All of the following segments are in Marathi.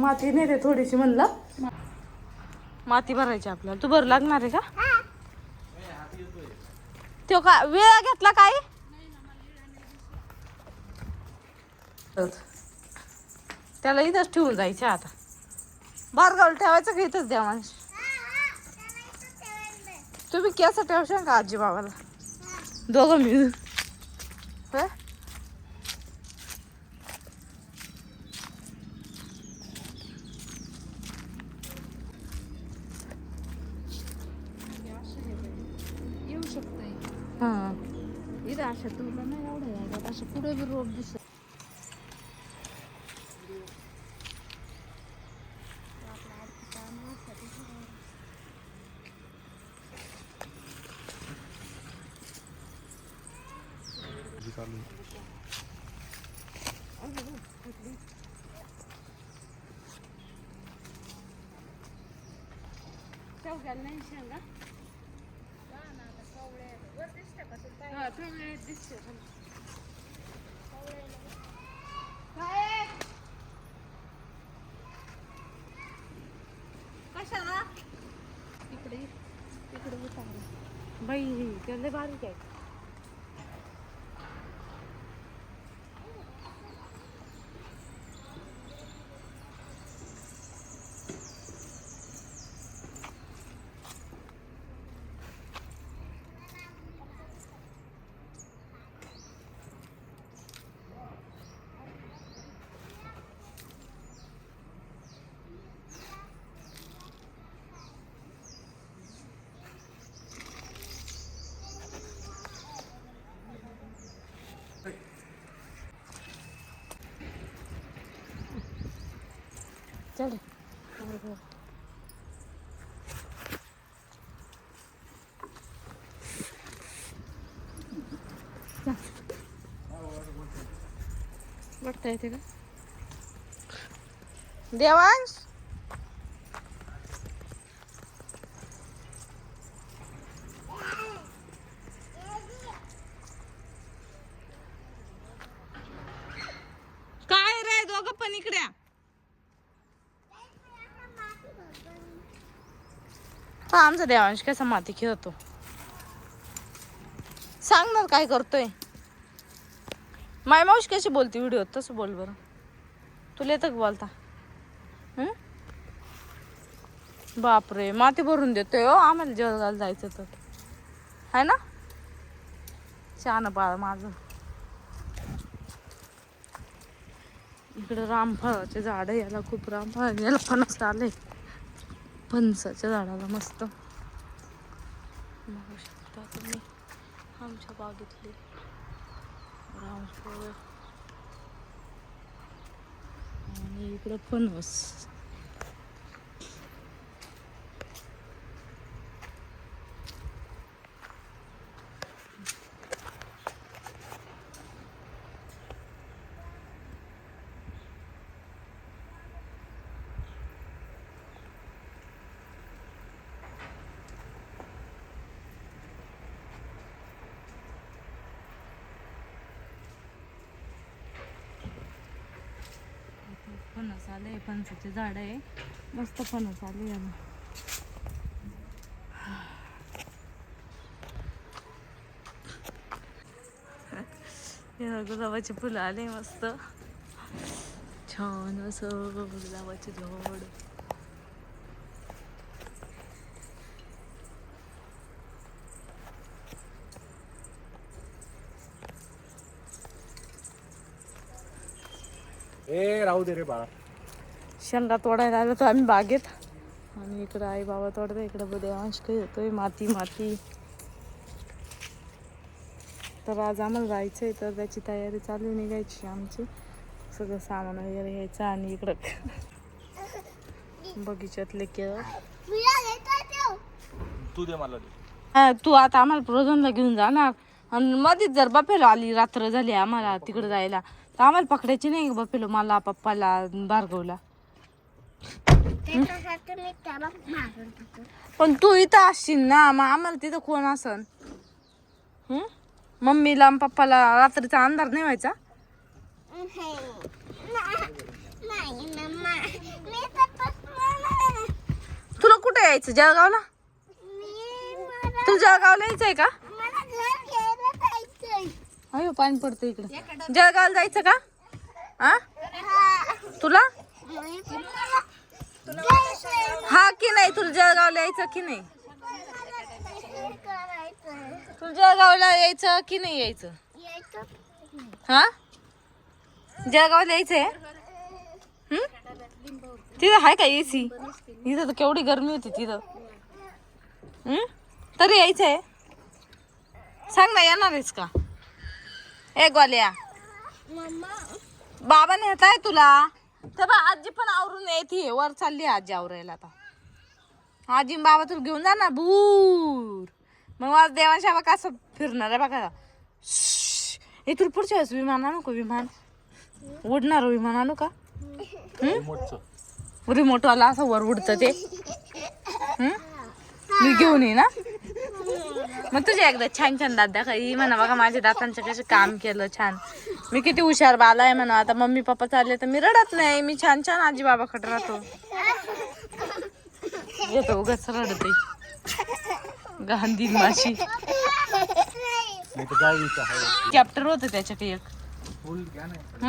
माती नाही रे थोडीशी म्हणलं. माती भरायची आपल्याला. तू भर लागणार आहे का? तो का वेळा घेतला काय? त्याला इथंच ठेवून जायचं आता. बारगावला ठेवायचं का इथंच द्या माणूस? तुम्ही केस ठेवशाल का आजी बाबाला? दोघं मिळून. आहे असं पुढे बी रोप दिसत कशाला इकडे इकडे बाई त्याला बारीक आहे चल बघता येते का? देवांश? काय रे दोघं पण इकड्या हा आमचा देवांश कसा माती खेळतो? सांग ना काय करतोय? माय मावशी कशी बोलते? व्हिडिओ तसं बोल बरं. तुला येतं का बोलता? बापरे माती भरून देतोय हो. आम्हाला जळगाला जायचं तर आहे ना? छान बाळ माझं. इकडे रामफळाचे झाड याला खूप रामफळ याला फणस आले फणसाच्या झाडाला मस्त. बघू शकता तुम्ही? आमच्या बागेतली. रामफळ आणि इकडं फणस फणस आले फणसाचे झाड आहे. मस्त फणस आले याला. गुलाबाची फुलं आले मस्त. छान असं गुलाबाचे झाड. ए राहू दे रे बाळा. शेंगा तोडायला आलो तर आम्ही बागेत. आणि इकडं आई बाबा तोडतो इकडं देवांश काही येतोय माती माती. तर आज आम्हाला जायचं आहे तर त्याची तयारी चालू निघायची आमची. सगळं सामान वगैरे घ्यायचं आणि इकडं बगीच्यातले केळ. तू दे मला दे. हा तू आता आम्हाला प्रोझनला घेऊन जाणार. आणि मध्येच जर बफेलो आली रात्र झाली आम्हाला तिकडे जायला. तर आम्हाला पकडायची नाही बपिलो मला पप्पाला बारगवला पण तू इथं असशील ना मग आम्हाला तिथं कोण असन? मम्मीला पप्पाला रात्रीचा अंधार नाही व्हायचा? तुला कुठे यायचं जळगावला? तू जळगावला यायचंय का? अयो पाणी पडतं इकडे. जळगावला जायचं का? आ? तुला? हा की नाही तुला जळगावला यायचं की नाही? तुला जळगावला यायचं की नाही यायचं? हा? जळगावला यायचंय? तिथं आहे का एसी इथं तर केवढी गरमी होती तिथं? तरी यायचंय सांग ना येणार आहेस का? ए गोल्या बाबा नेत आहे तुला. तर बा आजी पण आवरून येते. वर चालली आहे आजी आवरायला आता. आजी बाबा तुला घेऊन जा ना भूर. मग आज देवाशाबा कसं फिरणार आहे बघा. हे तुला पुढच्या वेळेस विमान आणू का विमान? उडणार विमान आणू का? रिमोटवाला असं वर उडतं ते. हम्म? मी घेऊन ये ना मग तुझे एकदा छान छान दात दाखव. ही म्हणा बघा माझ्या दातांचं कसं काम केलं छान. मी किती हुशार बाला आहे म्हणा. आता मम्मी पप्पा चालले तर मी रडत नाही. मी छान छान आजी बाबाकडे राहतो. येतो उगाच रडते. गांधी माशी. कॅप्टर होतं त्याच्याकडे एक.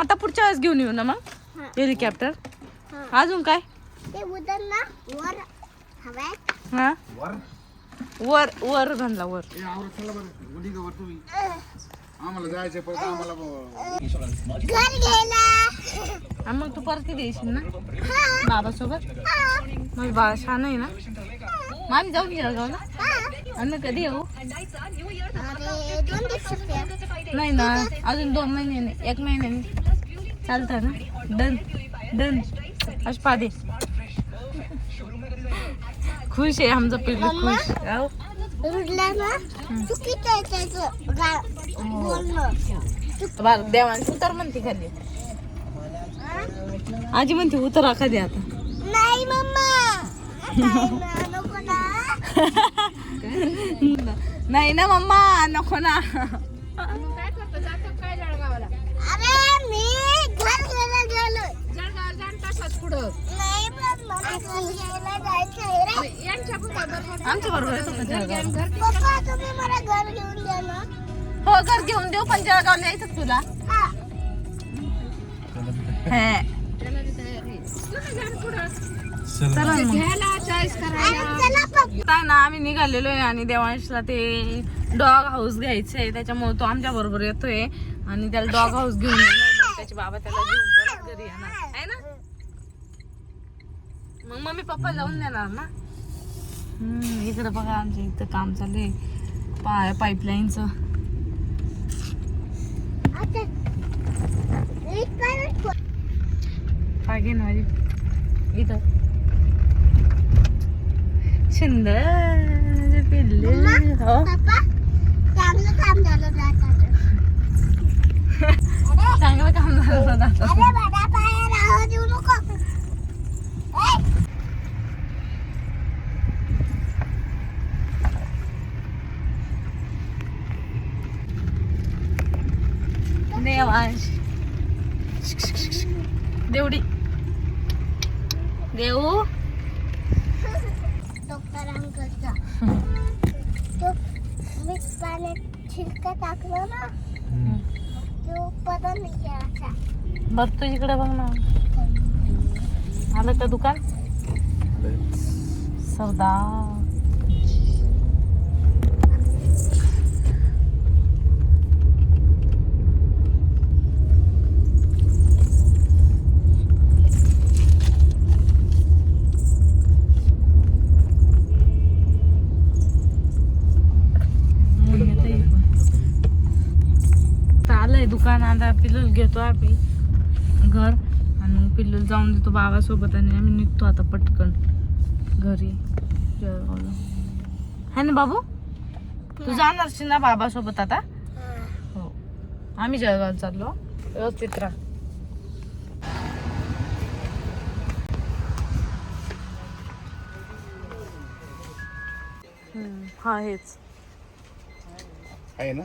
आता पुढच्या वेळेस घेऊन येऊ ना मग? हेलिकॉप्टर अजून काय? ते उदर ना वर हवाय. हा? वर वर वर. घालला वर आम्हाला जायचं परत आम्हाला घर गेला आणि मग तू परत कधी येशील ना? बाबासोबत? मग बाबा छान आहे ना? मग आम्ही जाऊन जळगावला आणि मग कधी येऊ? नाही ना अजून दोन महिन्याने एक महिन्याने चालतं ना? डन. डन. अश पादे खुश आहे आमचं पिल्लू खुश. रुडला ना चुकीचं आहे त्याचं गा- बोलणं. बरं देवान उतर म्हणते खाली. आजी म्हणते उतरा खाली आता. नाही मम्मा. नाही ना, नको ना. नाही ना मम्मा नको ना. अरे मी घर गेला गेलो नाही पण मला घर घ्यायला जायचं आहे रे आमच्या बरोबर येतो जळगाव पप्पा तुम्ही मला घर घेऊन द्या ना. हो घर घेऊन देऊ पण जळगावला यायचं तुला? हा. हे. चला ना मग. आणि चला पप्पा. काय ना आम्ही निघालेलो आहे आणि देवांशला ते डॉग हाऊस घ्यायचं आहे त्याच्यामुळे तो आमच्या बरोबर येतोय. आणि त्याला डॉग हाऊस घेऊन. मग त्याचे बाबा त्याला घेऊन परत घरी येणार. आहे ना? मग मम्मी पप्पा जाऊन देणार ना? इकडं बघा आमच्या इथं काम चालू आहे. पाय पाईपलाईनचं घे ना इथं. सुंदर पिल्लू. हो. चांगलं काम झालं जातात चांगलं काम झालं होतं आता. अरे माझ्या पाया राहू देऊ नको ए, देवांश देवडी देऊ डॉक्टर अंकलचा तो मी पाण्यात छिलका टाकलं ना तो परत निघायचा बघ तू इकडे बघ ना. आलं का दुकान? सरदार. दुकान आता पिल्लू घेतो आम्ही घर आणि मग पिल्लू जाऊन देतो बाबासोबत आणि आम्ही निघतो आता पटकन घरी. है ना बाबू? तू जाणार ना बाबासोबत आता? हो. आम्ही जळगाव चाललो. व्यवस्थित राहा. हम्म, हा हेच. आहे ना?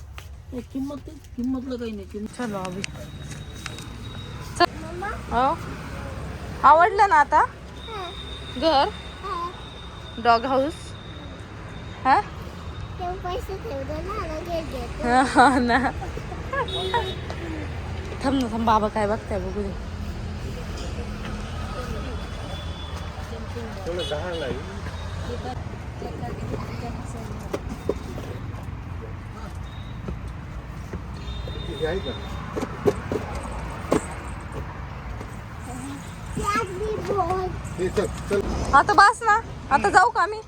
किंमत किंमतलं काही नाही किंमत चलो अभि। चल हो आवडलं ना आता? घर? डॉग हाऊस हा? ते पैसे ठेवले ना लगेच घेते हा ना. थांब ना थांब बाबा काय बघताय बघू दे. तेवढं गहाण लागेल किती आहे का त्यात मी बोल ते चल चल आता बस ना. आता जाऊ का आम्ही?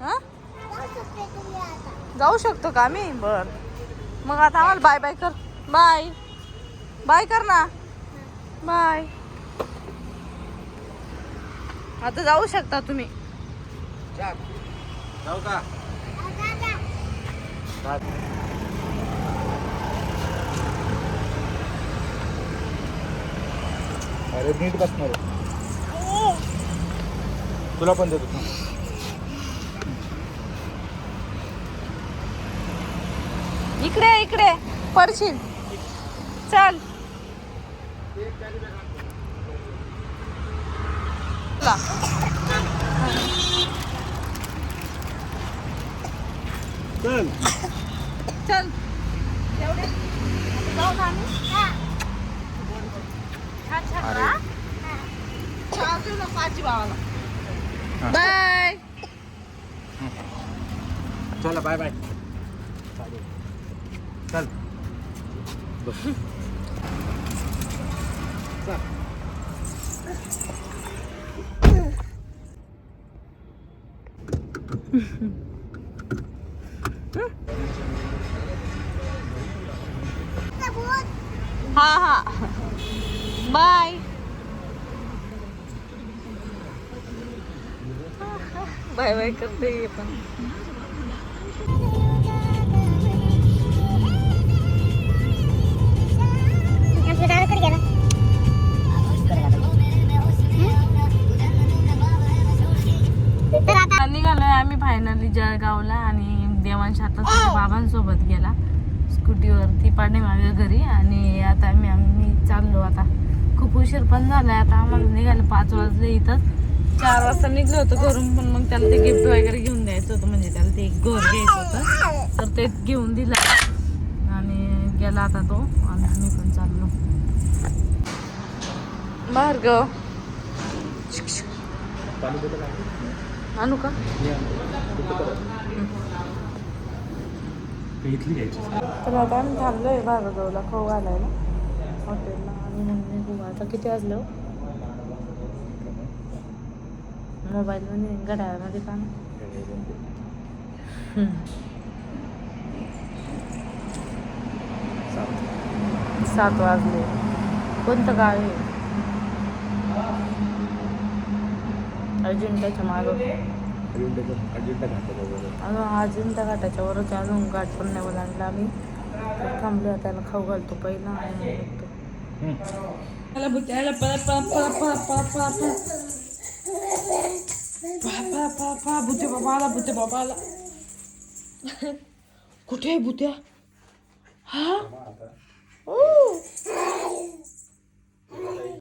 हा? जाऊ शकते तुम्ही आता जाऊ शकतो का आम्ही? बर. मग आता आम्हाला बाय बाय कर. बाय बाय कर ना. बाय आता जाऊ शकता तुम्ही. जाऊ का? अरे नीट बसणार तुला पण देतो. इकडे इकडे. पडशील. चल. चला. चल. चल. एवढे? जाऊ ना आम्ही छान छान अरे. राहा. चहा देऊ नको आजी बाबाला बाय चला बाय बाय चल बस चल. हा हा बाय बाय बाय करते पण आता निघालोय आम्ही फायनली जळगावला आणि देवांश आता त्याच्या बाबांसोबत गेला. स्कूटीवरती पाठीमागे घरी आणि आता आम्ही आम्ही चाललो आता. खूप उशीर पण झालाय. आता आम्हाला निघालं पाच वाजले इथं. चार वाजता निघलो होतो घरून पण मग त्याला ते गिफ्ट वगैरे घेऊन द्यायचं होतं. म्हणजे त्याला ते एक घर घ्यायचं होतं. तर ते घेऊन दिलं. आणि गेला आता तो. आणि आम्ही पण चाललो. देतो का? आणू का तर आता आम्ही थांबलोय भार्गवला खाऊ घालायला. हॉटेलला. आणि मग निघू आता किती वाजलं? मोबाईलमध्ये घड्याळामध्ये का? सात वाजले. कोणतं गाव आहे? अजिंठ्याच्या मागं. अजिंठा अजून अजिंठा घाटाच्या वरच अजून घाट पण नाही ओलांडला आम्ही थांबलो त्याला खाऊ घालतो पहिला. आणि त्याला त्याला पळा पळा पळा पळा पळा पळा पळा पळा पळा पळा भुते बाबा आला भुते बाबा आला कुठे आहे भुत्या हा ओ